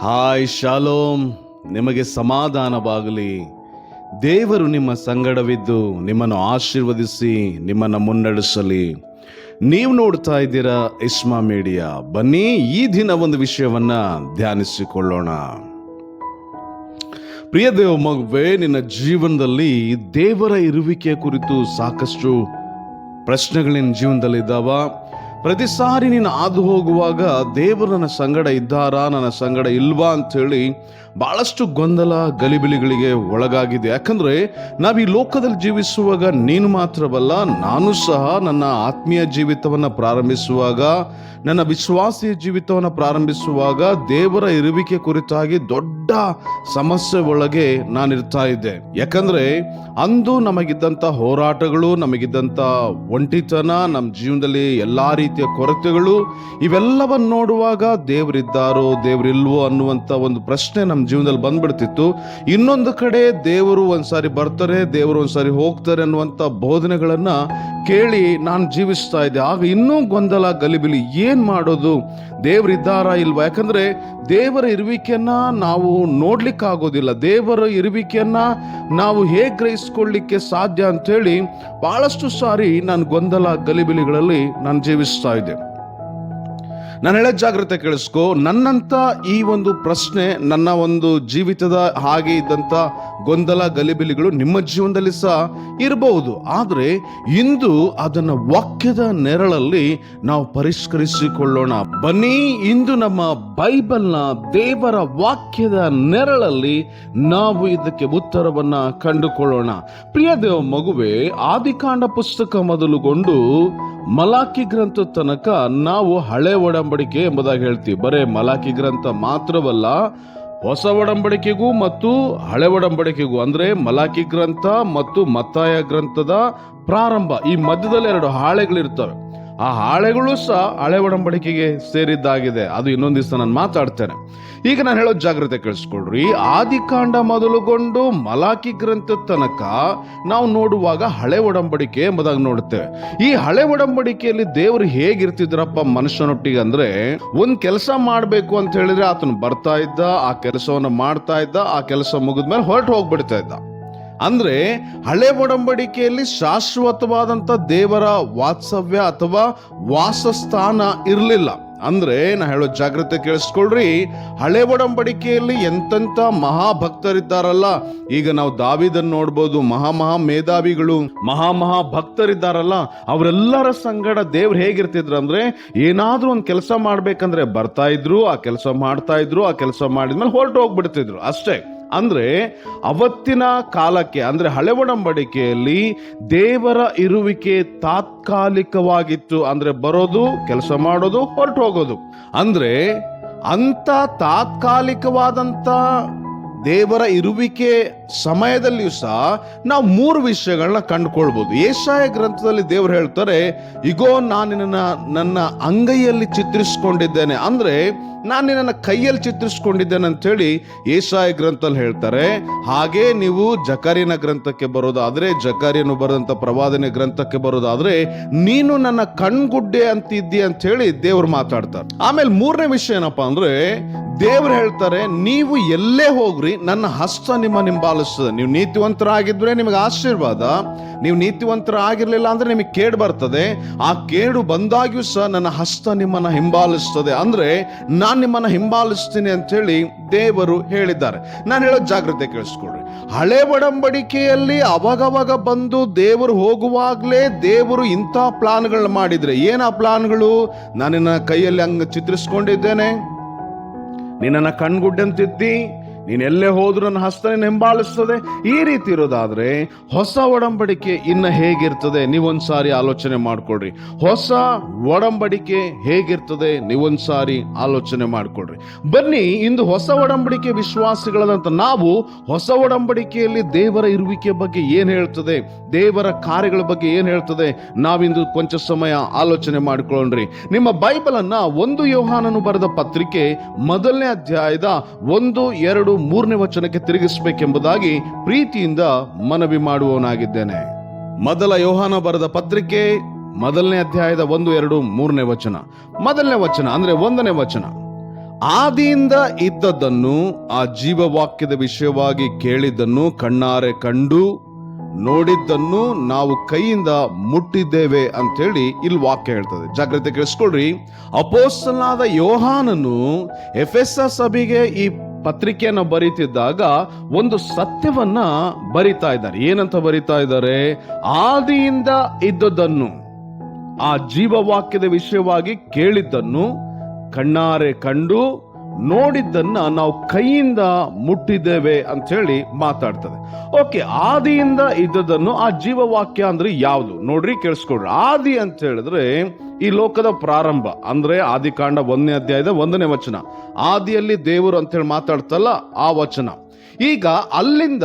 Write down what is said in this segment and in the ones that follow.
Hi, shalom. ನಿಮಗೆ ಸಮಾಧಾನವಾಗಲಿ. ದೇವರು ನಿಮ್ಮ ಸಂಗಡವಿದ್ದು ನಿಮ್ಮನ್ನು ಆಶೀರ್ವದಿಸಿ, ನಿಮ್ಮನ್ನು ಮುನ್ನಡೆಸಲಿ. ನೀವು ನೋಡ್ತಾ ಇದ್ದೀರಾ ಇಸ್ಮಾ ಮೀಡಿಯಾ. ಬನ್ನಿ ಈ ದಿನ ಒಂದು ವಿಷಯವನ್ನ ಧ್ಯಾನಿಸಿಕೊಳ್ಳೋಣ. ಪ್ರಿಯ ದೇವ ಮಗುವೆ, ನಿನ್ನ ಜೀವನದಲ್ಲಿ ದೇವರ ಇರುವಿಕೆ ಕುರಿತು ಸಾಕಷ್ಟು ಪ್ರಶ್ನೆಗಳಿನ ಜೀವನದಲ್ಲಿ ಇದ್ದಾವ ಪ್ರತಿ ಸಾರಿ ನೀನು ಹಾದು ಹೋಗುವಾಗ ದೇವರು ನನ್ನ ಸಂಗಡ ಇದ್ದಾರಾ, ನನ್ನ ಸಂಗಡ ಇಲ್ವಾ ಅಂಥೇಳಿ ಭಾಳಷ್ಟು ಗೊಂದಲ, ಗಲಿಬಿಲಿಗಳಿಗೆ ಒಳಗಾಗಿದೆ. ಯಾಕಂದರೆ ನಾವು ಈ ಲೋಕದಲ್ಲಿ ಜೀವಿಸುವಾಗ ನೀನು ಮಾತ್ರವಲ್ಲ, ನಾನು ಸಹ ನನ್ನ ಆತ್ಮೀಯ ಜೀವಿತವನ್ನು ಪ್ರಾರಂಭಿಸುವಾಗ, ನನ್ನ ವಿಶ್ವಾಸೀಯ ಜೀವಿತವನ್ನು ಪ್ರಾರಂಭಿಸುವಾಗ ದೇವರ ಇರುವಿಕೆ ಕುರಿತಾಗಿ ದೊಡ್ಡ ಸಮಸ್ಯೆ ಒಳಗೆ ನಾನಿರ್ತಾ ಇದ್ದೆ. ಯಾಕಂದರೆ ಅಂದು ನಮಗಿದ್ದಂಥ ಹೋರಾಟಗಳು ನಮಗಿದ್ದಂಥ ಒಂಟಿತನ ನಮ್ಮ ಜೀವನದಲ್ಲಿ ಎಲ್ಲಾ ರೀತಿಯ ಕೊರತೆಗಳು ಇವೆಲ್ಲವನ್ನು ನೋಡುವಾಗ ದೇವರಿದ್ದಾರೋ, ದೇವರಿಲ್ವೋ ಅನ್ನುವಂಥ ಒಂದು ಪ್ರಶ್ನೆ ನಮ್ಮ ಜೀವನದಲ್ಲಿ ಬಂದ್ಬಿಡ್ತಿತ್ತು. ಇನ್ನೊಂದು ಕಡೆ ದೇವರು ಒಂದ್ಸಾರಿ ಬರ್ತಾರೆ, ದೇವರು ಒಂದ್ಸಾರಿ ಹೋಗ್ತಾರೆ ಅನ್ನುವಂಥ ಬೋಧನೆಗಳನ್ನು ಕೇಳಿ ನಾನು ಜೀವಿಸ್ತಾ ಇದ್ದೆ. ಆಗ ಇನ್ನೂ ಗೊಂದಲ, ಗಲಿಬಿಲಿ, ಏನು ಮಾಡೋದು? ದೇವರಿದ್ದಾರಾ ಇಲ್ವಾ? ಯಾಕಂದ್ರೆ ದೇವರ ಇರುವಿಕೆಯನ್ನು ನಾವು ನೋಡಲಿಕ್ಕಾಗೋದಿಲ್ಲ. ದೇವರ ಇರುವಿಕೆಯನ್ನು ನಾವು ಹೇಗೆ ಗ್ರಹಿಸ್ಕೊಳ್ಳಿಕ್ಕೆ ಸಾಧ್ಯ ಅಂತೇಳಿ ಬಹಳಷ್ಟು ಸಾರಿ ನಾನು ಗೊಂದಲ, ಗಲಿಬಿಲಿಗಳಲ್ಲಿ ನಾನು ಜೀವಿಸ್ತಾ ಇದ್ದೆ ನಾನು ಹೇಳೋ ಜಾಗ್ರತೆ ಕೇಳಿಸ್ಕೊ. ನನ್ನಂತ ಈ ಒಂದು ಪ್ರಶ್ನೆ, ನನ್ನ ಒಂದು ಜೀವಿತದ ಹಾಗೆ ಇದ್ದಂತ ಗೊಂದಲ, ಗಲಿಬಿಲಿಗಳು ನಿಮ್ಮ ಜೀವನದಲ್ಲಿ ಸಹ ಇರಬಹುದು. ಆದರೆ ಇಂದು ಅದನ್ನ ವಾಕ್ಯದ ನೆರಳಲ್ಲಿ ನಾವು ಪರಿಷ್ಕರಿಸಿಕೊಳ್ಳೋಣ. ಬನ್ನಿ, ಇಂದು ನಮ್ಮ ಬೈಬಲ್ನ ದೇವರ ವಾಕ್ಯದ ನೆರಳಲ್ಲಿ ನಾವು ಇದಕ್ಕೆ ಉತ್ತರವನ್ನ ಕಂಡುಕೊಳ್ಳೋಣ. ಪ್ರಿಯ ದೇವ ಮಗುವೆ, ಆದಿಕಾಂಡ ಪುಸ್ತಕ ಮೊದಲುಗೊಂಡು ಮಲಾಕಿ ಗ್ರಂಥ ತನಕ ನಾವು ಹಳೆ ಒಡಂಬಡಿಕೆ ಎಂಬುದಾಗಿ ಹೇಳ್ತೀವಿ. ಬರೇ ಮಲಾಕಿ ಗ್ರಂಥ ಮಾತ್ರವಲ್ಲ, ಹೊಸ ಒಡಂಬಡಿಕೆಗೂ ಮತ್ತು ಹಳೆ ಒಡಂಬಡಿಕೆಗೂ, ಅಂದ್ರೆ ಮಲಾಕಿ ಗ್ರಂಥ ಮತ್ತು ಮತ್ತಾಯ ಗ್ರಂಥದ ಪ್ರಾರಂಭ, ಈ ಮಧ್ಯದಲ್ಲಿ ಎರಡು ಹಾಳೆಗಳಿರ್ತವೆ. ಆ ಹಾಳೆಗಳು ಸಹ ಹಳೆ ಒಡಂಬಡಿಕೆಗೆ ಸೇರಿದ್ದಾಗಿದೆ. ಅದು ಇನ್ನೊಂದು ದಿವಸ ನಾನು ಮಾತಾಡ್ತೇನೆ. ಈಗ ನಾನು ಹೇಳೋ ಜಾಗ್ರತೆ ಕೇಳಿಸ್ಕೊಳ್ರಿ. ಆದಿಕಾಂಡ ಮೊದಲುಗೊಂಡು ಮಲಾಕಿ ಗ್ರಂಥ ತನಕ ನಾವು ನೋಡುವಾಗ ಹಳೆ ಒಡಂಬಡಿಕೆ ಎಂಬುದಾಗಿ ನೋಡುತ್ತೇವೆ ಈ ಹಳೆ ಒಡಂಬಡಿಕೆಯಲ್ಲಿ ದೇವರು ಹೇಗಿರ್ತಿದ್ರಪ್ಪ ಮನುಷ್ಯನೊಟ್ಟಿಗೆ ಅಂದ್ರೆ, ಒಂದ್ ಕೆಲಸ ಮಾಡಬೇಕು ಅಂತ ಹೇಳಿದ್ರೆ ಆತನು ಬರ್ತಾ ಇದ್ದ, ಆ ಕೆಲಸವನ್ನು ಮಾಡ್ತಾ ಇದ್ದ, ಆ ಕೆಲಸ ಮುಗಿದ್ಮೇಲೆ ಹೊರಟು ಹೋಗ್ಬಿಡ್ತಾ ಇದ್ದ. ಅಂದ್ರೆ ಹಳೆ ಒಡಂಬಡಿಕೆಯಲ್ಲಿ ಶಾಶ್ವತವಾದಂತ ದೇವರ ವಾತ್ಸವ್ಯ ಅಥವಾ ವಾಸಸ್ಥಾನ ಇರಲಿಲ್ಲ. ಅಂದ್ರೆ ನಾ ಹೇಳೋ ಜಾಗ್ರತೆ ಕೇಳಿಸ್ಕೊಳ್ರಿ, ಹಳೆ ಒಡಂಬಡಿಕೆಯಲ್ಲಿ ಎಂತೆಂಥ ಮಹಾಭಕ್ತರಿದ್ದಾರಲ್ಲ. ಈಗ ನಾವು ದಾವಿದನ್ನು ನೋಡ್ಬೋದು, ಮಹಾ ಮಹಾ ಮೇಧಾವಿಗಳು, ಮಹಾ ಮಹಾ ಭಕ್ತರಿದ್ದಾರಲ್ಲ. ಅವರೆಲ್ಲರ ಸಂಗಡ ದೇವ್ರು ಹೇಗಿರ್ತಿದ್ರು ಅಂದ್ರೆ, ಏನಾದ್ರೂ ಒಂದು ಕೆಲಸ ಮಾಡ್ಬೇಕಂದ್ರೆ ಬರ್ತಾ ಇದ್ರು, ಆ ಕೆಲಸ ಮಾಡ್ತಾ ಇದ್ರು, ಆ ಕೆಲಸ ಮಾಡಿದ್ಮೇಲೆ ಹೊರಟು ಹೋಗ್ಬಿಡ್ತಿದ್ರು ಅಷ್ಟೇ. ಅಂದ್ರೆ ಅವತ್ತಿನ ಕಾಲಕ್ಕೆ, ಅಂದ್ರೆ ಹಳೆ ಒಡಂಬಡಿಕೆಯಲ್ಲಿ ದೇವರ ಇರುವಿಕೆ ತಾತ್ಕಾಲಿಕವಾಗಿತ್ತು. ಅಂದ್ರೆ ಬರೋದು, ಕೆಲಸ ಮಾಡೋದು, ಹೊರಟು ಹೋಗೋದು. ಅಂದ್ರೆ ಅಂತ ತಾತ್ಕಾಲಿಕವಾದಂತ ದೇವರ ಇರುವಿಕೆ ಸಮಯದಲ್ಲಿಯೂ ಸಹ ನಾವು ಮೂರು ವಿಷಯಗಳನ್ನ ಕಂಡುಕೊಳ್ಬಹುದು ಏಷಾಯ ಗ್ರಂಥದಲ್ಲಿ ದೇವರು ಹೇಳ್ತಾರೆ, ಇಗೋ, ನಾನು ನಿನ್ನ, ನನ್ನ ಅಂಗೈಯಲ್ಲಿ ಚಿತ್ರಿಸ್ಕೊಂಡಿದ್ದೇನೆ. ಅಂದ್ರೆ, ನಾನು ನಿನ್ನ ಕೈಯಲ್ಲಿ ಚಿತ್ರಿಸ್ಕೊಂಡಿದ್ದೇನೆ ಹೇಳಿ ಏಷಾಯ ಗ್ರಂಥದಲ್ಲಿ ಹೇಳ್ತಾರೆ. ಹಾಗೆ ನೀವು ಜಕಾರಿನ ಗ್ರಂಥಕ್ಕೆ ಬರೋದಾದ್ರೆ ಜಕಾರಿಯನ್ನು ಬರೆದಂತ ಪ್ರವಾದನೆ ಗ್ರಂಥಕ್ಕೆ ಬರೋದಾದ್ರೆ, ನೀನು ನನ್ನ ಕಣ್ಗುಡ್ಡೆ ಅಂತಿದ್ದಿ ಅಂತ ಹೇಳಿ ದೇವ್ರು ಮಾತಾಡ್ತಾರೆ. ಆಮೇಲೆ ಮೂರನೇ ವಿಷಯ ಏನಪ್ಪಾ ಅಂದ್ರೆ, ದೇವ್ರು ಹೇಳ್ತಾರೆ, ನೀವು ಎಲ್ಲೇ ಹೋಗ್ರಿ ನನ್ನ ಹಸ್ತ ನಿಮ್ಮ ನಿಂಬಾಲಿಸ್ತದೆ ನೀವು ನೀತಿವಂತರಾಗಿದ್ರೆ ನಿಮಗೆ ಆಶೀರ್ವಾದ. ನೀವು ನೀತಿವಂತರ ಆಗಿರಲಿಲ್ಲ ಅಂದ್ರೆ ನಿಮಗೆ ಕೇಡು ಬರ್ತದೆ. ಆ ಕೇಡು ಬಂದಾಗ್ಯೂ ಸಹ ನನ್ನ ಹಸ್ತ ನಿಮ್ಮನ್ನ ಹಿಂಬಾಲಿಸ್ತದೆ. ಅಂದ್ರೆ ನಾನು ನಿಮ್ಮನ್ನ ಹಿಂಬಾಲಿಸ್ತೀನಿ ಅಂತ ಹೇಳಿ ದೇವರು ಹೇಳಿದ್ದಾರೆ. ನಾನು ಹೇಳೋ ಜಾಗ್ರತೆ ಕೇಳಿಸ್ಕೊಳ್ರಿ. ಹಳೆ ಒಡಂಬಡಿಕೆಯಲ್ಲಿ ಅವಾಗವಾಗ ಬಂದು ದೇವರು ಹೋಗುವಾಗ್ಲೇ ದೇವರು ಇಂಥ ಪ್ಲಾನ್ಗಳನ್ನ ಮಾಡಿದ್ರೆ. ಏನ ಪ್ಲಾನ್ಗಳು? ನಾನಿನ್ನ ಕೈಯಲ್ಲಿ ಹಂಗ ಚಿತ್ರಿಸ್ಕೊಂಡಿದ್ದೇನೆ. ನಿನ್ನನ್ನ ಕಣ್ಗುಡ್ಡಂತಿದ್ದಿ. ನೀನ್ ಎಲ್ಲೇ ಹೋದ್ರೂ ನನ್ನ ಹಸ್ತ ನಿನ್ನ ಹಿಂಬಾಲಿಸ್ತದೆ ಈ ರೀತಿ ಇರೋದಾದ್ರೆ ಹೊಸ ಒಡಂಬಡಿಕೆ ಇನ್ನ ಹೇಗಿರ್ತದೆ ನೀವೊಂದ್ಸಾರಿ ಆಲೋಚನೆ ಮಾಡ್ಕೊಳ್ರಿ ಹೊಸ ಒಡಂಬಡಿಕೆ ಹೇಗಿರ್ತದೆ ನೀವೊಂದ್ಸಾರಿ ಆಲೋಚನೆ ಮಾಡ್ಕೊಳ್ರಿ ಬನ್ನಿ, ಇಂದು ಹೊಸ ಒಡಂಬಡಿಕೆ ವಿಶ್ವಾಸಿಗಳದಂತ ನಾವು ಹೊಸ ಒಡಂಬಡಿಕೆಯಲ್ಲಿ ದೇವರ ಇರುವಿಕೆ ಬಗ್ಗೆ ಏನ್ ಹೇಳ್ತದೆ, ದೇವರ ಕಾರ್ಯಗಳ ಬಗ್ಗೆ ಏನ್ ಹೇಳ್ತದೆ ನಾವಿಂದು ಕೊಂಚ ಸಮಯ ಆಲೋಚನೆ ಮಾಡ್ಕೊಳ್ಳ್ರಿ ನಿಮ್ಮ ಬೈಬಲ್ ಅನ್ನ ಒಂದು ಯೋಹಾನನು ಬರೆದ ಪತ್ರಿಕೆ ಮೊದಲನೇ ಅಧ್ಯಾಯದ ಒಂದು, ಎರಡು ಮೂರನೇ ವಚನಕ್ಕೆ ತಿರುಗಿಸಬೇಕೆಂಬುದಾಗಿ ಪ್ರೀತಿಯಿಂದ ಮನವಿ ಮಾಡುವವನಾಗಿದ್ದೇನೆ. ಮೊದಲ ಯೋಹಾನ ಬರೆದ ಪತ್ರಿಕೆ, ಮೊದಲನೇ ಅಧ್ಯಾಯದ ಒಂದು, ಎರಡು, ಮೂರನೇ ವಚನ. ಮೊದಲನೇ ವಚನ ಅಂದ್ರೆ ಒಂದನೇ ವಚನ. ಆದಿಯಿಂದ ಇದ್ದದ್ದನ್ನು, ಆ ಜೀವವಾಕ್ಯದ ವಿಷಯವಾಗಿ ಕೇಳಿದ್ದನ್ನು ಕಣ್ಣಾರೆ ಕಂಡು, ನೋಡಿದ್ದನ್ನು ನಾವು ಕೈಯಿಂದ ಮುಟ್ಟಿದ್ದೇವೆ ಅಂತೇಳಿ ಇಲ್ಲಿ ವಾಕ್ಯ ಹೇಳ್ತದೆ. ಜಾಗ್ರತೆ ಕೇಳಿಸ್ಕೊಳ್ರಿ. ಅಪೋಸ್ತನಾದ ಯೋಹಾನನು ಎಫೆಸ ಸಭೆಗೆ ಈ ಪತ್ರಿಕೆಯನ್ನು ಬರೀತಿದ್ದಾಗ ಒಂದು ಸತ್ಯವನ್ನ ಬರಿತಾ ಇದ್ದಾರೆ. ಏನಂತ ಬರಿತಾ ಇದ್ದಾರೆ? ಆದಿಯಿಂದ ಇದ್ದದ್ದನ್ನು, ಆ ಜೀವವಾಕ್ಯದ ವಿಷಯವಾಗಿ ಕೇಳಿದ್ದನ್ನು ಕಣ್ಣಾರೆ ಕಂಡು ನೋಡಿದ್ದನ್ನ ನಾವು ಕೈಯಿಂದ ಮುಟ್ಟಿದ್ದೇವೆ ಅಂತ ಹೇಳಿ ಮಾತಾಡ್ತದೆ. ಓಕೆ, ಆದಿಯಿಂದ ಇದ್ದದನ್ನು ಆ ಜೀವವಾಕ್ಯ ಅಂದ್ರೆ ಯಾವುದು? ನೋಡ್ರಿ, ಕೇಳಿಸ್ಕೊಡ್ರಿ. ಆದಿ ಅಂತ ಹೇಳಿದ್ರೆ ಈ ಲೋಕದ ಪ್ರಾರಂಭ, ಅಂದ್ರೆ ಆದಿಕಾಂಡ ಒಂದನೇ ಅಧ್ಯಾಯದ ಒಂದನೇ ವಚನ. ಆದಿಯಲ್ಲಿ ದೇವರು ಅಂತ ಹೇಳಿ ಮಾತಾಡ್ತಲ್ಲ ಆ ವಚನ. ಈಗ ಅಲ್ಲಿಂದ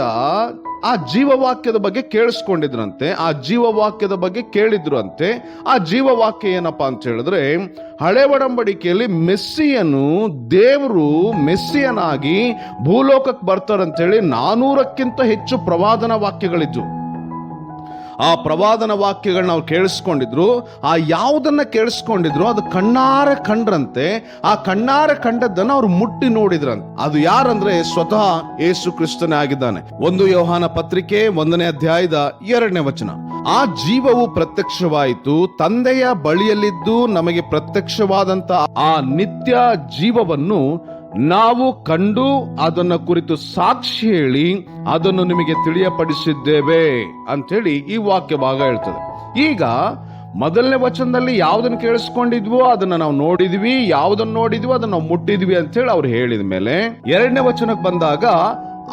ಆ ಜೀವವಾಕ್ಯದ ಬಗ್ಗೆ ಕೇಳಿಸ್ಕೊಂಡಿದ್ರಂತೆ, ಆ ಜೀವವಾಕ್ಯದ ಬಗ್ಗೆ ಕೇಳಿದ್ರು ಅಂತೆ ಆ ಜೀವವಾಕ್ಯ ಏನಪ್ಪಾ ಅಂತ ಹೇಳಿದ್ರೆ, ಹಳೆ ಒಡಂಬಡಿಕೆಯಲ್ಲಿ ಮೆಸ್ಸಿಯನು ದೇವರು ಮೆಸ್ಸಿಯನಾಗಿ ಭೂಲೋಕಕ್ಕೆ ಬರ್ತಾರಂತೇಳಿ ನಾನೂರಕ್ಕಿಂತ ಹೆಚ್ಚು ಪ್ರವಾದನ ವಾಕ್ಯಗಳಿದ್ವು. ಆ ಪ್ರವಾದನ ವಾಕ್ಯಗಳನ್ನ ಅವ್ರು ಕೇಳಿಸ್ಕೊಂಡಿದ್ರು, ಆ ಯಾವುದನ್ನ ಕೇಳಿಸ್ಕೊಂಡಿದ್ರು, ಅದು ಕಣ್ಣಾರ ಕಂಡ್ರಂತೆ, ಆ ಕಣ್ಣಾರೆ ಕಂಡದ್ದನ್ನ ಅವ್ರು ಮುಟ್ಟಿ ನೋಡಿದ್ರಂತೆ. ಅದು ಯಾರಂದ್ರೆ ಸ್ವತಃ ಏಸು ಕ್ರಿಸ್ತನೇ ಆಗಿದ್ದಾನೆ. ಒಂದು ಯೋಹಾನ ಪತ್ರಿಕೆ ಒಂದನೇ ಅಧ್ಯಾಯದ ಎರಡನೇ ವಚನ. ಆ ಜೀವವು ಪ್ರತ್ಯಕ್ಷವಾಯಿತು, ತಂದೆಯ ಬಳಿಯಲ್ಲಿದ್ದು ನಮಗೆ ಪ್ರತ್ಯಕ್ಷವಾದಂತ ಆ ನಿತ್ಯ ಜೀವವನ್ನು ನಾವು ಕಂಡು ಅದನ್ನ ಕುರಿತು ಸಾಕ್ಷಿ ಹೇಳಿ ಅದನ್ನು ನಿಮಗೆ ತಿಳಿಯಪಡಿಸಿದ್ದೇವೆ ಅಂತೇಳಿ ಈ ವಾಕ್ಯ ಭಾಗ ಹೇಳ್ತದೆ. ಈಗ ಮೊದಲನೇ ವಚನದಲ್ಲಿ ಯಾವುದನ್ನು ಕೇಳಿಸ್ಕೊಂಡಿದ್ವೋ ಅದನ್ನ ನಾವು ನೋಡಿದ್ವಿ, ಯಾವ್ದನ್ನ ನೋಡಿದ್ವೋ ಅದನ್ನ ನಾವು ಮುಟ್ಟಿದ್ವಿ ಅಂತೇಳಿ ಅವ್ರು ಹೇಳಿದ ಮೇಲೆ ಎರಡನೇ ವಚನಕ್ಕೆ ಬಂದಾಗ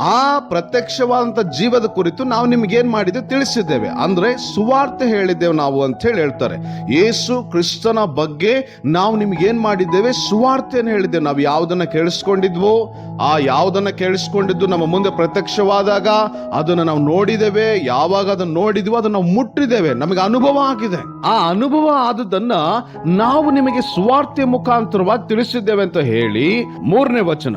ಆ ಪ್ರತ್ಯಕ್ಷವಾದಂಥ ಜೀವದ ಕುರಿತು ನಾವು ನಿಮ್ಗೆ ಏನ್ ಮಾಡಿದ್ದೆ ತಿಳಿಸಿದ್ದೇವೆ. ಅಂದ್ರೆ ಸುವಾರ್ತೆ ಹೇಳಿದ್ದೇವೆ ನಾವು ಅಂತ ಹೇಳಿ ಹೇಳ್ತಾರೆ. ಯೇಸು ಕ್ರಿಸ್ತನ ಬಗ್ಗೆ ನಾವು ನಿಮ್ಗೆ ಏನ್ ಮಾಡಿದ್ದೇವೆ? ಸುವಾರ್ತೆಯನ್ನು ಹೇಳಿದ್ದೇವೆ. ನಾವು ಯಾವುದನ್ನು ಕೇಳಿಸ್ಕೊಂಡಿದ್ವೋ, ಆ ಯಾವುದನ್ನು ಕೇಳಿಸ್ಕೊಂಡಿದ್ದು ನಮ್ಮ ಮುಂದೆ ಪ್ರತ್ಯಕ್ಷವಾದಾಗ ಅದನ್ನ ನಾವು ನೋಡಿದ್ದೇವೆ. ಯಾವಾಗ ಅದನ್ನ ನೋಡಿದ್ವೋ ಅದನ್ನ ನಾವು ಮುಟ್ಟಿದ್ದೇವೆ. ನಮಗೆ ಅನುಭವ ಆಗಿದೆ. ಆ ಅನುಭವ ಆದದನ್ನ ನಾವು ನಿಮಗೆ ಸುವಾರ್ತೆ ಮುಖಾಂತರವಾಗಿ ತಿಳಿಸಿದ್ದೇವೆ ಅಂತ ಹೇಳಿ ಮೂರನೇ ವಚನ.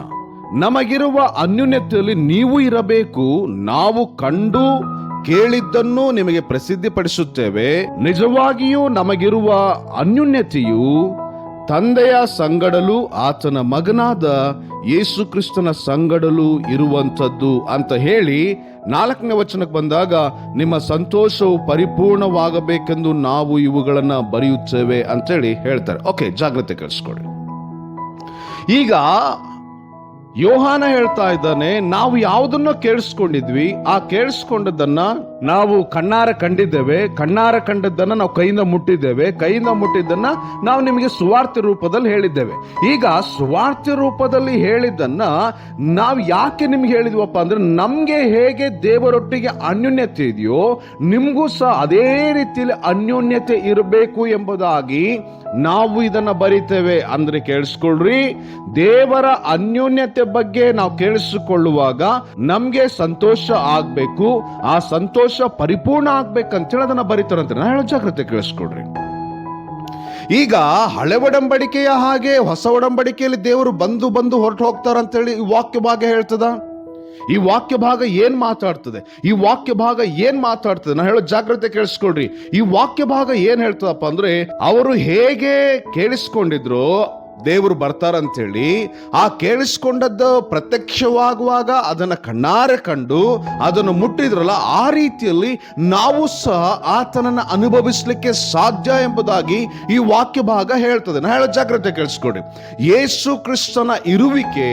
ನಮಗಿರುವ ಅನ್ಯೂನ್ಯತೆಯಲ್ಲಿ ನೀವು ಇರಬೇಕು, ನಾವು ಕಂಡು ಕೇಳಿದ್ದನ್ನು ನಿಮಗೆ ಪ್ರಸಿದ್ಧಿಪಡಿಸುತ್ತೇವೆ. ನಿಜವಾಗಿಯೂ ನಮಗಿರುವ ಅನ್ಯೂನ್ಯತೆಯು ತಂದೆಯ ಸಂಗಡಲು ಆತನ ಮಗನಾದ ಯೇಸು ಕ್ರಿಸ್ತನ ಸಂಗಡಲು ಇರುವಂಥದ್ದು ಅಂತ ಹೇಳಿ ನಾಲ್ಕನೇ ವಚನಕ್ಕೆ ಬಂದಾಗ, ನಿಮ್ಮ ಸಂತೋಷವು ಪರಿಪೂರ್ಣವಾಗಬೇಕೆಂದು ನಾವು ಇವುಗಳನ್ನು ಬರೆಯುತ್ತೇವೆ ಅಂತೇಳಿ ಹೇಳ್ತಾರೆ. ಓಕೆ, ಜಾಗ್ರತೆ ಕಳಿಸ್ಕೊಡಿ. ಈಗ ಯೋಹಾನ ಹೇಳ್ತಾ ಇದ್ದಾನೆ ನಾವು ಯಾವುದನ್ನ ಕೇಳಿಸ್ಕೊಂಡಿದ್ವಿ ಆ ಕೇಳಿಸ್ಕೊಂಡದನ್ನ ನಾವು ಕಣ್ಣಾರ ಕಂಡಿದ್ದೇವೆ, ಕಣ್ಣಾರ ಕಂಡದ್ದನ್ನ ನಾವು ಕೈಯಿಂದ ಮುಟ್ಟಿದ್ದೇವೆ, ಕೈಯಿಂದ ಮುಟ್ಟಿದ್ದನ್ನ ನಾವು ನಿಮಗೆ ಸುವಾರ್ತೆ ರೂಪದಲ್ಲಿ ಹೇಳಿದ್ದೇವೆ. ಈಗ ಸುವಾರ್ತೆ ರೂಪದಲ್ಲಿ ಹೇಳಿದ್ದನ್ನ ನಾವು ಯಾಕೆ ನಿಮ್ಗೆ ಹೇಳಿದ್ವಪ್ಪ ಅಂದ್ರೆ, ನಮ್ಗೆ ಹೇಗೆ ದೇವರೊಟ್ಟಿಗೆ ಅನ್ಯೋನ್ಯತೆ ಇದೆಯೋ, ನಿಮ್ಗೂ ಸಹ ಅದೇ ರೀತಿಯಲ್ಲಿ ಅನ್ಯೋನ್ಯತೆ ಇರಬೇಕು ಎಂಬುದಾಗಿ ನಾವು ಇದನ್ನ ಬರಿತೇವೆ ಅಂದ್ರೆ ಕೇಳಿಸ್ಕೊಳ್ರಿ. ದೇವರ ಅನ್ಯೋನ್ಯತೆ ಬಗ್ಗೆ ನಾವು ಕೇಳಿಸಿಕೊಳ್ಳುವಾಗ ನಮ್ಗೆ ಸಂತೋಷ ಆಗ್ಬೇಕು. ಆ ಸಂತೋಷ ಪರಿಪೂರ್ಣ ಆಗ್ಬೇಕಂತೇಳಿ ಅದನ್ನ ಬರೀತಾರಂತೆ ನಾನು ಹೇಳೋ ಜಾಗ್ರತೆ ಕೇಳಿಸ್ಕೊಡ್ರಿ. ಈಗ ಹಳೆ ಒಡಂಬಡಿಕೆಯ ಹಾಗೆ ಹೊಸ ಒಡಂಬಡಿಕೆಯಲ್ಲಿ ದೇವರು ಬಂದು ಬಂದು ಹೊರಟು ಹೋಗ್ತಾರಂತೇಳಿ ಈ ವಾಕ್ಯ ಭಾಗ ಹೇಳ್ತದ? ಈ ವಾಕ್ಯ ಭಾಗ ಏನ್ ಮಾತಾಡ್ತದೆ? ಈ ವಾಕ್ಯ ಭಾಗ ಏನ್ ಮಾತಾಡ್ತದೆ? ನಾನು ಹೇಳೋ ಜಾಗ್ರತೆ ಕೇಳಿಸ್ಕೊಡ್ರಿ. ಈ ವಾಕ್ಯ ಭಾಗ ಏನ್ ಹೇಳ್ತದಪ್ಪ ಅಂದ್ರೆ, ಅವರು ಹೇಗೆ ಕೇಳಿಸ್ಕೊಂಡಿದ್ರು ದೇವರು ಬರ್ತಾರಂತೇಳಿ ಆ ಕೇಳಿಸ್ಕೊಂಡದ್ದು ಪ್ರತ್ಯಕ್ಷವಾಗುವಾಗ ಅದನ್ನ ಕಣ್ಣಾರೆ ಕಂಡು ಅದನ್ನು ಮುಟ್ಟಿದ್ರಲ್ಲ, ಆ ರೀತಿಯಲ್ಲಿ ನಾವು ಸಹ ಆತನನ್ನ ಅನುಭವಿಸ್ಲಿಕ್ಕೆ ಸಾಧ್ಯ ಎಂಬುದಾಗಿ ಈ ವಾಕ್ಯ ಭಾಗ ಹೇಳ್ತದೆ. ನಾ ಹೇಳೋ ಜಾಗ್ರತೆ ಕೇಳಿಸ್ಕೊಡಿ. ಯೇಸು ಕ್ರಿಸ್ತನ ಇರುವಿಕೆ,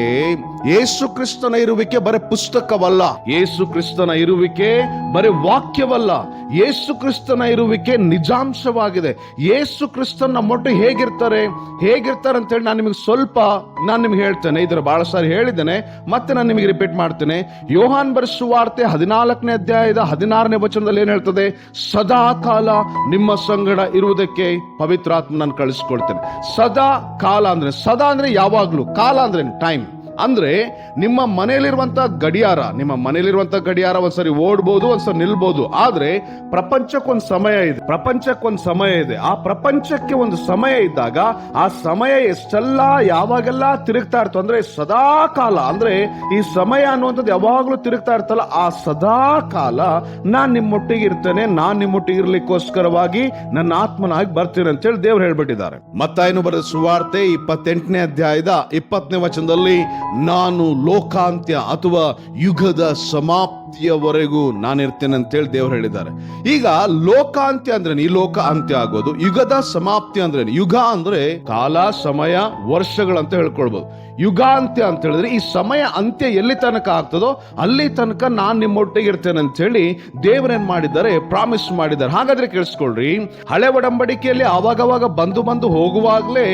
ಯೇಸು ಕ್ರಿಸ್ತನ ಇರುವಿಕೆ ಬರೀ ಪುಸ್ತಕವಲ್ಲ. ಯೇಸು ಕ್ರಿಸ್ತನ ಇರುವಿಕೆ ಬರೀ ವಾಕ್ಯವಲ್ಲ. ಯೇಸು ಕ್ರಿಸ್ತನ ಇರುವಿಕೆ ನಿಜಾಂಶವಾಗಿದೆ. ಯೇಸು ಕ್ರಿಸ್ತನ ಮೊಟ್ಟು ಹೇಗಿರ್ತಾರೆ? ಹೇಗಿರ್ತಾರೆ ಅಂತೇಳಿ ನಾನು ನಿಮಗೆ ಸ್ವಲ್ಪ ನಾನು ನಿಮ್ಗೆ ಹೇಳ್ತೇನೆ. ಇದರ ಬಹಳ ಸಾರಿ ಹೇಳಿದ್ದೇನೆ. ಮತ್ತೆ ನಾನು ನಿಮಗೆ ರಿಪೀಟ್ ಮಾಡ್ತೇನೆ. ಯೋಹಾನ್ ಬರೆಸುವಾರ್ತೆ ಹದಿನಾಲ್ಕನೇ ಅಧ್ಯಾಯದ ಹದಿನಾರನೇ ವಚನದಲ್ಲಿ ಏನ್ ಹೇಳ್ತದೆ? ಸದಾ ಕಾಲ ನಿಮ್ಮ ಸಂಗಡ ಇರುವುದಕ್ಕೆ ಪವಿತ್ರಾತ್ಮ ನಾನು ಕಳಿಸ್ಕೊಳ್ತೇನೆ ಸದಾ ಕಾಲ ಅಂದ್ರೆ, ಸದಾ ಅಂದ್ರೆ ಯಾವಾಗ್ಲೂ, ಕಾಲ ಅಂದ್ರೆ ಟೈಮ್ ಅಂದ್ರೆ ನಿಮ್ಮ ಮನೆಯಲ್ಲಿರುವಂತ ಗಡಿಯಾರ, ನಿಮ್ಮ ಮನೆಯಲ್ಲಿರುವಂತ ಗಡಿಯಾರ ಒಂದ್ಸರಿ ಓಡ್ಬೋದು, ಒಂದ್ಸರಿ ನಿಲ್ಬೋದು. ಆದ್ರೆ ಪ್ರಪಂಚಕ್ಕೊಂದು ಸಮಯ ಇದೆ. ಪ್ರಪಂಚಕ್ಕೊಂದು ಸಮಯ ಇದೆ. ಆ ಪ್ರಪಂಚಕ್ಕೆ ಒಂದು ಸಮಯ ಇದ್ದಾಗ ಆ ಸಮಯ ಎಷ್ಟೆಲ್ಲ ಯಾವಾಗೆಲ್ಲ ತಿರುಗ್ತಾ ಇರ್ತೋ, ಅಂದ್ರೆ ಸದಾ ಕಾಲ ಅಂದ್ರೆ ಈ ಸಮಯ ಅನ್ನುವಂಥದ್ದು ಯಾವಾಗಲೂ ತಿರುಗ್ತಾ ಇರ್ತಲ್ಲ, ಆ ಸದಾ ಕಾಲ ನಾನ್ ನಿಮ್ಮೊಟ್ಟಿಗೆ ಇರ್ತೇನೆ, ನಾನ್ ನಿಮ್ಮೊಟ್ಟಿಗೆ ಇರ್ಲಿಕ್ಕೋಸ್ಕರವಾಗಿ ನನ್ನ ಆತ್ಮನಾಗಿ ಬರ್ತೀನಿ ಅಂತ ಹೇಳಿ ದೇವ್ರು ಹೇಳ್ಬಿಟ್ಟಿದ್ದಾರೆ. ಮತ್ತಾಯನು ಬರೆದ ಸುವಾರ್ತೆ ಇಪ್ಪತ್ತೆಂಟನೇ ಅಧ್ಯಾಯದ ಇಪ್ಪತ್ತನೇ ವಚನದಲ್ಲಿ ನಾನು ಲೋಕಾಂತ್ಯ ಅಥವಾ ಯುಗದ ಸಮಾಪ್ತಿಯವರೆಗೂ ನಾನಿರ್ತೇನೆ ಅಂತೇಳಿ ದೇವರು ಹೇಳಿದ್ದಾರೆ. ಈಗ ಲೋಕಾಂತ್ಯ ಅಂದ್ರೆ ಈ ಲೋಕ ಅಂತ್ಯ ಆಗೋದು, ಯುಗದ ಸಮಾಪ್ತಿ ಅಂದ್ರೆ ಯುಗ ಅಂದ್ರೆ ಕಾಲ, ಸಮಯ ವರ್ಷಗಳಂತ ಹೇಳ್ಕೊಳ್ಬಹುದು ಯುಗಾಂತ್ಯ ಅಂತ ಹೇಳಿದ್ರೆ ಈ ಸಮಯ ಅಂತ್ಯ ಎಲ್ಲಿ ತನಕ ಆಗ್ತದೋ ಅಲ್ಲಿ ತನಕ ನಾನ್ ನಿಮ್ಮೊಟ್ಟಿಗೆ ಇರ್ತೇನೆ ಅಂತ ಹೇಳಿ ದೇವರೇನ್ ಮಾಡಿದ್ದಾರೆ, ಪ್ರಾಮಿಸ್ ಮಾಡಿದ್ದಾರೆ. ಹಾಗಾದ್ರೆ ಕೇಳಿಸ್ಕೊಳ್ರಿ, ಹಳೆ ಒಡಂಬಡಿಕೆಯಲ್ಲಿ ಅವಾಗವಾಗ ಬಂದು ಬಂದು ಹೋಗುವಾಗ್ಲೇ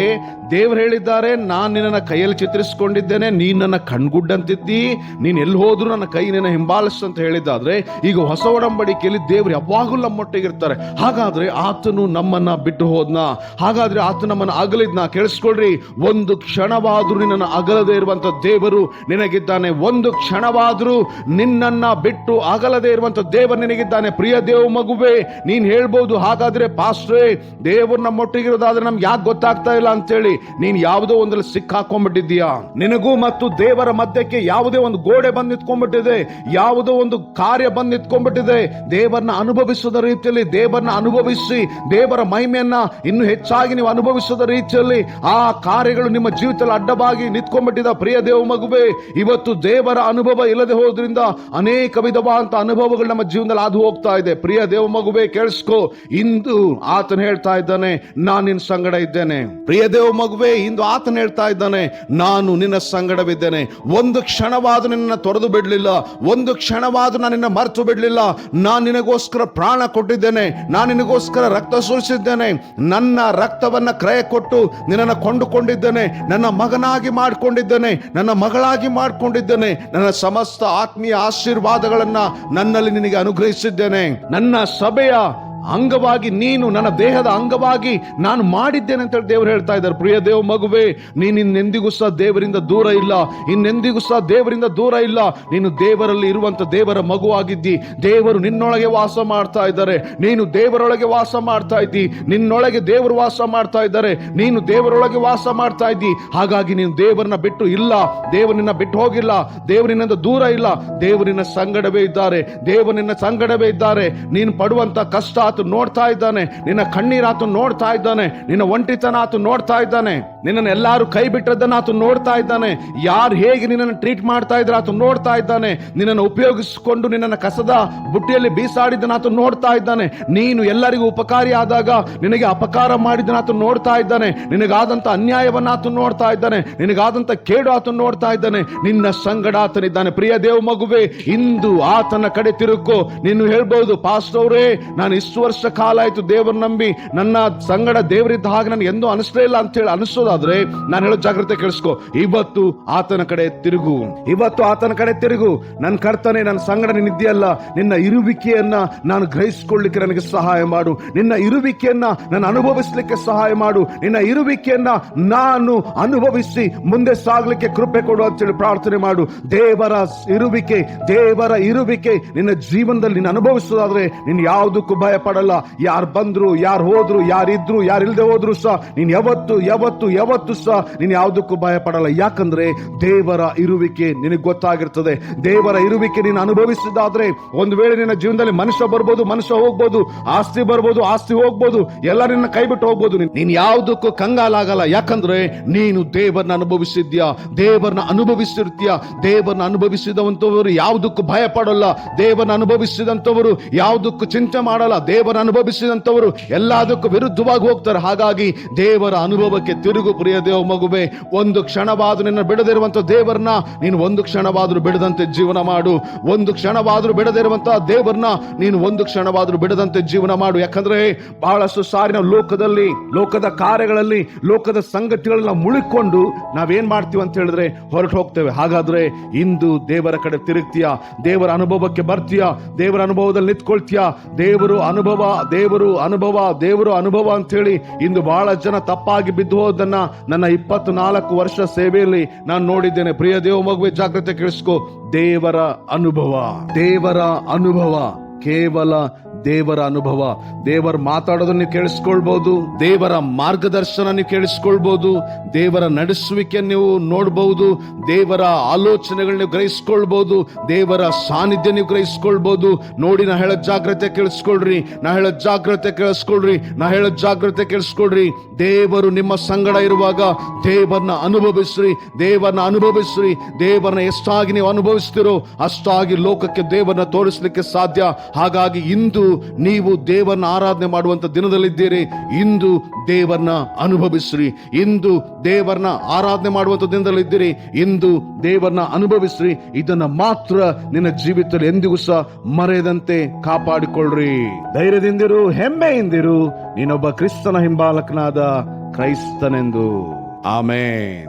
ದೇವ್ರು ಹೇಳಿದ್ದಾರೆ, ನಾನ್ ನಿನ್ನ ಕೈಯಲ್ಲಿ ಚಿತ್ರಿಸಿಕೊಂಡಿದ್ದೇನೆ ನೀನ್ ನನ್ನ ಕಣ್ಗುಡ್ಡಂತಿದ್ದಿ, ನೀನ್ ಎಲ್ಲಿ ಹೋದ್ರು ನನ್ನ ಕೈ ನಿನ್ನ ಹಿಂಬಾಲಿಸ್ ಅಂತ ಹೇಳಿದ್ದಾದ್ರೆ, ಈಗ ಹೊಸ ಒಡಂಬಡಿಕೆಯಲ್ಲಿ ದೇವ್ರು ಯಾವಾಗಲೂ ನಮ್ಮೊಟ್ಟಿಗಿರ್ತಾರೆ. ಹಾಗಾದ್ರೆ ಆತನು ನಮ್ಮನ್ನ ಬಿಟ್ಟು ಹೋದ್ನ? ಹಾಗಾದ್ರೆ ಆತ ನಮ್ಮನ್ನ ಅಗಲಿದ್ನ? ಕೇಳಿಸ್ಕೊಳ್ರಿ, ಒಂದು ಕ್ಷಣವಾದ್ರೂ ನಿನ್ನನ್ನು ಅಗಲದೇ ಇರುವಂತ ದೇವರು ನಿನಗಿದ್ದಾನೆ. ಒಂದು ಕ್ಷಣವಾದ್ರೂ ನಿನ್ನನ್ನ ಬಿಟ್ಟು ಅಗಲದೇ ಇರುವಂತ ದೇವರು ನಿನಗಿದ್ದಾನೆ. ಪ್ರಿಯ ದೇವ ಮಗುವೆ, ನೀನ್ ಹೇಳ್ಬೋದು, ಹಾಗಾದ್ರೆ ಪಾಸ್ಟ್ರೇ, ದೇವರು ನಮ್ಮೊಟ್ಟಿಗಿರೋದಾದ್ರೆ ನಮ್ಗೆ ಯಾಕೆ ಗೊತ್ತಾಗ್ತಾ ಇಲ್ಲ ಅಂತೇಳಿ, ನೀನ್ ಯಾವುದೋ ಒಂದ್ರಲ್ಲಿ ಸಿಕ್ಕಾಕೊಂಡ್ಬಿಟ್ಟಿದ್ಯಾ ನಿನಗೂ ಮತ್ತು ದೇವರ ಮಧ್ಯಕ್ಕೆ ಯಾವುದೇ ಒಂದು ಗೋಡೆ ಬಂದ್ ನಿಂತ್ಕೊಂಡ್ಬಿಟ್ಟಿದೆ ಯಾವುದೋ ಒಂದು ಕಾರ್ಯ ಬಂದ್ ನಿಂತ್ಕೊಂಡ್ಬಿಟ್ಟಿದೆ ದೇವರನ್ನ ಅನುಭವಿಸುವ ರೀತಿಯಲ್ಲಿ, ದೇವರನ್ನ ಅನುಭವಿಸಿ, ದೇವರ ಮಹಿಮೆಯನ್ನ ಇನ್ನು ಹೆಚ್ಚಾಗಿ ನೀವು ಅನುಭವಿಸುವ ರೀತಿಯಲ್ಲಿ ಆ ಕಾರ್ಯಗಳು ನಿಮ್ಮ ಜೀವಿತದಲ್ಲಿ ಅಡ್ಡವಾಗಿ ನಿಂತ್ಕೊಂಡ್ಬಿಟ್ಟಿದ ಪ್ರಿಯ ದೇವ ಮಗುವೆ, ಇವತ್ತು ದೇವರ ಅನುಭವ ಇಲ್ಲದೆ ಹೋದ್ರಿಂದ ಅನೇಕ ವಿಧವಾದಂತಹ ಅನುಭವಗಳು ನಮ್ಮ ಜೀವನದಲ್ಲಿ ಹಾದು ಹೋಗ್ತಾ ಇದೆ. ಪ್ರಿಯ ದೇವ ಮಗುವೆ, ಕೇಳಿಸ್ಕೋ. ಇಂದು ಆತನ ಹೇಳ್ತಾ ಇದ್ದಾನೆ, ನಾನು ನಿನ್ನ ಸಂಗಡ ಇದ್ದೇನೆ. ಪ್ರಿಯ ದೇವ ಮಗುವೆ, ಇಂದು ಆತನ ಹೇಳ್ತಾ ಇದ್ದಾನೆ, ನಾನು ನಿನ್ನ ಸಂಗಡವಿದ್ದೇನೆ ಒಂದು ಕ್ಷಣವಾದ ನಿನ್ನ ತೊರೆದು ಬಿಡಲಿಲ್ಲ. ಒಂದು ಕ್ಷಣವಾದ ನಾನು ನಿನ್ನ ಮರೆತು ಬಿಡಲಿಲ್ಲ. ನಾನು ನಿನಗೋಸ್ಕರ ಪ್ರಾಣ ಕೊಟ್ಟಿದ್ದೇನೆ. ನಾನು ನಿನಗೋಸ್ಕರ ರಕ್ತ ಸುರಿಸಿದ್ದೇನೆ. ನನ್ನ ರಕ್ತವನ್ನ ಕ್ರಯ ಕೊಟ್ಟು ನಿನ್ನನ್ನು ಕೊಂಡುಕೊಂಡಿದ್ದೇನೆ. ನನ್ನ ಮಗನಾಗಿ ಮಾಡಿಕೊಂಡಿದ್ದೇನೆ. ನನ್ನ ಮಗಳಾಗಿ ಮಾಡಿಕೊಂಡಿದ್ದೇನೆ. ನನ್ನ ಸಮಸ್ತ ಆತ್ಮೀಯ ಆಶೀರ್ವಾದಗಳನ್ನ ನನ್ನಲ್ಲಿ ನಿನಗೆ ಅನುಗ್ರಹಿಸಿದ್ದೇನೆ. ನನ್ನ ಸಭೆಯ ಅಂಗವಾಗಿ ನೀನು ನನ್ನ ದೇಹದ ಅಂಗವಾಗಿ ನಾನು ಮಾಡಿದ್ದೇನೆ ಅಂತ ಹೇಳಿ ದೇವರು ಹೇಳ್ತಾ ಇದ್ದಾರೆ. ಪ್ರಿಯ ದೇವ ಮಗುವೆ, ನೀನು ಇನ್ನೆಂದಿಗೂ ಸಹ ದೇವರಿಂದ ದೂರ ಇಲ್ಲ. ಇನ್ನೆಂದಿಗೂ ಸಹ ದೇವರಿಂದ ದೂರ ಇಲ್ಲ. ನೀನು ದೇವರಲ್ಲಿ ಇರುವಂತ ದೇವರ ಮಗುವಾಗಿದ್ದಿ. ದೇವರು ನಿನ್ನೊಳಗೆ ವಾಸ ಮಾಡ್ತಾ ಇದ್ದಾರೆ. ನೀನು ದೇವರೊಳಗೆ ವಾಸ ಮಾಡ್ತಾ ಇದ್ದಿ. ನಿನ್ನೊಳಗೆ ದೇವರು ವಾಸ ಮಾಡ್ತಾ ಇದ್ದಾರೆ. ನೀನು ದೇವರೊಳಗೆ ವಾಸ ಮಾಡ್ತಾ ಇದ್ದಿ. ಹಾಗಾಗಿ ನೀನು ದೇವರನ್ನ ಬಿಟ್ಟು ಇಲ್ಲ. ದೇವರನ್ನ ಬಿಟ್ಟು ಹೋಗಿಲ್ಲ. ದೇವರಿನಿಂದ ದೂರ ಇಲ್ಲ. ದೇವರಿನ ಸಂಗಡವೇ ಇದ್ದಾರೆ. ದೇವರಿನ ಸಂಗಡವೇ ಇದ್ದಾರೆ. ನೀನು ಪಡುವಂತ ಕಷ್ಟ ಆತು ನೋಡ್ತಾ ಇದ್ದಾನೆ. ನಿನ್ನ ಕಣ್ಣೀರಾತು ನೋಡ್ತಾ ಇದ್ದಾನೆ. ನಿನ್ನ ಒಂಟಿತನ ಆತು ನೋಡ್ತಾ ಇದ್ದಾನೆ. ನಿನ್ನನ್ನು ಎಲ್ಲರೂ ಕೈ ಬಿಟ್ಟದ್ದನ್ನ ಆತು ನೋಡ್ತಾ ಇದ್ದಾನೆ. ಯಾರು ಹೇಗೆ ನಿನ್ನನ್ನು ಟ್ರೀಟ್ ಮಾಡ್ತಾ ಇದ್ರೆ ಆತು ನೋಡ್ತಾ ಇದ್ದಾನೆ. ನಿನ್ನನ್ನು ಉಪಯೋಗಿಸಿಕೊಂಡು ನಿನ್ನನ್ನು ಕಸದ ಬುಟ್ಟಿಯಲ್ಲಿ ಬೀಸಾಡಿದ್ದನ್ನ ಆತು ನೋಡ್ತಾ ಇದ್ದಾನೆ. ನೀನು ಎಲ್ಲರಿಗೂ ಉಪಕಾರಿ ಆದಾಗ ನಿನಗೆ ಅಪಕಾರ ಮಾಡಿದ್ದನ್ನ ಆತು ನೋಡ್ತಾ ಇದ್ದಾನೆ. ನಿನಗಾದಂತ ಅನ್ಯಾಯವನ್ನ ಆತು ನೋಡ್ತಾ ಇದ್ದಾನೆ. ನಿನಗಾದಂತ ಕೇಡು ಆತು ನೋಡ್ತಾ ಇದ್ದಾನೆ. ನಿನ್ನ ಸಂಗಡ ಆತನಿದ್ದಾನೆ. ಪ್ರಿಯ ದೇವ ಮಗುವೆ, ಇಂದು ಆತನ ಕಡೆ ತಿರುಕು ನೀನು ಹೇಳ್ಬಹುದು ಅವರೇ ನಾನು ಇಷ್ಟು ವರ್ಷ ಕಾಲ ಆಯ್ತು ದೇವರು ನಂಬಿ. ನನ್ನ ಸಂಗಡ ದೇವರಿದ್ದ ಹಾಗೆ ನನಗೆ ಎಂದೂ ಅನಿಸ್ಲೇ ಇಲ್ಲ ಅಂತ ಹೇಳಿ ಅನಿಸೋದಾದ್ರೆ ನಾನು ಹೇಳೋ ಜಾಗ್ರತೆ ಕೇಳಿಸ್ಕೊ. ಇವತ್ತು ಆತನ ಕಡೆ ತಿರುಗು. ಇವತ್ತು ಆತನ ಕಡೆ ತಿರುಗು. ನನ್ನ ಕರ್ತನೆ, ನನ್ನ ಸಂಗಡ ನಿನ್ನಿದೆಯಲ್ಲ ನಿನ್ನ ಇರುವಿಕೆಯನ್ನ ನಾನು ಗ್ರಹಿಸಿಕೊಳ್ಳಿಕ್ಕೆ ನನಗೆ ಸಹಾಯ ಮಾಡು. ನಿನ್ನ ಇರುವಿಕೆಯನ್ನ ನಾನು ಅನುಭವಿಸ್ಲಿಕ್ಕೆ ಸಹಾಯ ಮಾಡು. ನಿನ್ನ ಇರುವಿಕೆಯನ್ನ ನಾನು ಅನುಭವಿಸಿ ಮುಂದೆ ಸಾಗ್ಲಿಕ್ಕೆ ಕೃಪೆ ಕೊಡು ಅಂತ ಹೇಳಿ ಪ್ರಾರ್ಥನೆ ಮಾಡು. ದೇವರ ಇರುವಿಕೆ ದೇವರ ಇರುವಿಕೆ ನಿನ್ನ ಜೀವನದಲ್ಲಿ ನೀನು ಅನುಭವಿಸೋದಾದ್ರೆ ನಿನ್ ಯಾವುದಕ್ಕೂ ಭಯ ಪಡಲ್ಲ ಯಾರು ಬಂದ್ರು, ಯಾರು ಹೋದ್ರು, ಯಾರಿದ್ರು, ಯಾರಿಲ್ದೆ ಹೋದ್ರು ಸಹ. ನೀನ್ ಯಾವತ್ತು ಯಾವತ್ತು ಯಾವತ್ತು ಸಹ ನೀನು ಯಾವುದಕ್ಕೂ ಭಯ ಪಡಲ್ಲ. ಯಾಕಂದ್ರೆ ದೇವರ ಇರುವಿಕೆ ನಿನಗೆ ಗೊತ್ತಾಗಿರ್ತದೆ. ದೇವರ ಇರುವಿಕೆ ನೀನು ಅನುಭವಿಸಿದಾದ್ರೆ ಒಂದು ವೇಳೆ ನಿನ್ನ ಜೀವನದಲ್ಲಿ ಮನುಷ್ಯ ಬರ್ಬೋದು, ಮನುಷ್ಯ ಹೋಗ್ಬೋದು, ಆಸ್ತಿ ಬರ್ಬೋದು, ಆಸ್ತಿ ಹೋಗ್ಬೋದು, ಎಲ್ಲ ನಿನ್ನ ಕೈ ಬಿಟ್ಟು ಹೋಗ್ಬೋದು ನೀನ್- ಯಾವ್ದಕ್ಕೂ ಕಂಗಾಲಾಗಲ್ಲ. ಯಾಕಂದ್ರೆ ನೀನು ದೇವರನ್ನ ಅನುಭವಿಸಿದ್ಯಾ? ದೇವರನ್ನ ಅನುಭವಿಸಿರ್ತೀಯ? ದೇವರನ್ನ ಅನುಭವಿಸಿದಂತವರು ಯಾವುದಕ್ಕೂ ಭಯ ಪಡಲ್ಲ ದೇವರನ್ನ ಅನುಭವಿಸಿದಂತವರು ಯಾವುದಕ್ಕೂ ಚಿಂತೆ ಮಾಡಲ್ಲ. ದೇವರ ಅನುಭವಿಸಿದಂತವರು ಎಲ್ಲದಕ್ಕೂ ವಿರುದ್ಧವಾಗಿ ಹೋಗ್ತಾರೆ. ಹಾಗಾಗಿ ದೇವರ ಅನುಭವಕ್ಕೆ ತಿರುಗು ಪ್ರಿಯ ದೇವ ಮಗುವೆ, ಒಂದು ಕ್ಷಣವಾದರೂ ನಿನ್ನ ಬಿಡದಿರುವಂಥ ದೇವರನ್ನ, ನೀನು ಒಂದು ಕ್ಷಣವಾದರೂ ಬಿಡದಂತೆ ಜೀವನ ಮಾಡು. ಒಂದು ಕ್ಷಣವಾದರೂ ಬಿಡದಿರುವಂತಹ ದೇವರನ್ನ, ನೀನು ಒಂದು ಕ್ಷಣವಾದರೂ ಬಿಡದಂತೆ ಜೀವನ ಮಾಡು. ಯಾಕಂದ್ರೆ ಬಹಳಷ್ಟು ಸಾರಿನ ಲೋಕದಲ್ಲಿ, ಲೋಕದ ಕಾರ್ಯಗಳಲ್ಲಿ, ಲೋಕದ ಸಂಗತಿಗಳನ್ನ ಮುಳುಕೊಂಡು ನಾವೇನ್ ಮಾಡ್ತೀವಿ ಅಂತ ಹೇಳಿದ್ರೆ ಹೊರಟು ಹೋಗ್ತೇವೆ. ಹಾಗಾದ್ರೆ ಇಂದು ದೇವರ ಕಡೆ ತಿರುಗ್ತೀಯ? ದೇವರ ಅನುಭವಕ್ಕೆ ಬರ್ತೀಯ? ದೇವರ ಅನುಭವದಲ್ಲಿ ನಿಂತ್ಕೊಳ್ತೀಯ? ದೇವರು ಅನುಭವ ಅನುಭವ, ದೇವರು ಅನುಭವ ದೇವರು ಅನುಭವ ಅಂತ ಹೇಳಿ ಇಂದು ಬಹಳ ಜನ ತಪ್ಪಾಗಿ ಬಿದ್ದು ಹೋದನ್ನ ನನ್ನ ಇಪ್ಪತ್ನಾಲ್ಕು ವರ್ಷ ಸೇವೆಯಲ್ಲಿ ನಾನು ನೋಡಿದ್ದೇನೆ. ಪ್ರಿಯ ದೇವ ಮಗುವೆ, ಜಾಗ್ರತೆ ಕೇಳಿಸ್ಕೋ. ದೇವರ ಅನುಭವ ದೇವರ ಅನುಭವ ಕೇವಲ ದೇವರ ಅನುಭವ, ದೇವರ ಮಾತಾಡೋದನ್ನು ಕೇಳಿಸ್ಕೊಳ್ಬಹುದು ದೇವರ ಮಾರ್ಗದರ್ಶನ ನೀವು ಕೇಳಿಸ್ಕೊಳ್ಬಹುದು ದೇವರ ನಡೆಸುವಿಕೆ ನೀವು ನೋಡಬಹುದು ದೇವರ ಆಲೋಚನೆಗಳನ್ನ ಗ್ರಹಿಸ್ಕೊಳ್ಬಹುದು ದೇವರ ಸಾನ್ನಿಧ್ಯ ನೀವು ಗ್ರಹಿಸ್ಕೊಳ್ಬಹುದು ನೋಡಿ, ನಾ ಹೇಳ ಜಾಗ್ರತೆ ಕೇಳಿಸ್ಕೊಳ್ರಿ, ನಾ ಹೇಳ ಜಾಗ್ರತೆ ಕೇಳಿಸ್ಕೊಳ್ರಿ, ನಾ ಹೇಳ ಜಾಗ್ರತೆ ಕೇಳಿಸ್ಕೊಳ್ರಿ. ದೇವರು ನಿಮ್ಮ ಸಂಗಡ ಇರುವಾಗ ದೇವರನ್ನ ಅನುಭವಿಸ್ರಿ ದೇವರನ್ನ ಅನುಭವಿಸ್ರಿ, ದೇವರನ್ನ ಎಷ್ಟಾಗಿ ನೀವು ಅನುಭವಿಸ್ತಿರೋ ಅಷ್ಟಾಗಿ ಲೋಕಕ್ಕೆ ದೇವರನ್ನ ತೋರಿಸ್ಲಿಕ್ಕೆ ಸಾಧ್ಯ. ಹಾಗಾಗಿ ಇಂದು ನೀವು ದೇವರನ್ನ ಆರಾಧನೆ ಮಾಡುವಂತ ದಿನದಲ್ಲಿದ್ದೀರಿ. ಇಂದು ದೇವರನ್ನ ಅನುಭವಿಸ್ರಿ. ಇಂದು ದೇವರನ್ನ ಆರಾಧನೆ ಮಾಡುವಂತ ದಿನದಲ್ಲಿದ್ದೀರಿ. ಇಂದು ದೇವರನ್ನ ಅನುಭವಿಸ್ರಿ. ಇದನ್ನ ಮಾತ್ರ ನಿನ್ನ ಜೀವಿತದಲ್ಲಿ ಎಂದಿಗೂ ಸಹ ಮರೆಯದಂತೆ ಕಾಪಾಡಿಕೊಳ್ಳ್ರಿ ಧೈರ್ಯದಿಂದಿರು, ಹೆಮ್ಮೆಯಿಂದಿರು, ನೀನೊಬ್ಬ ಕ್ರಿಸ್ತನ ಹಿಂಬಾಲಕನಾದ ಕ್ರೈಸ್ತನೆಂದು. ಆಮೇನ್.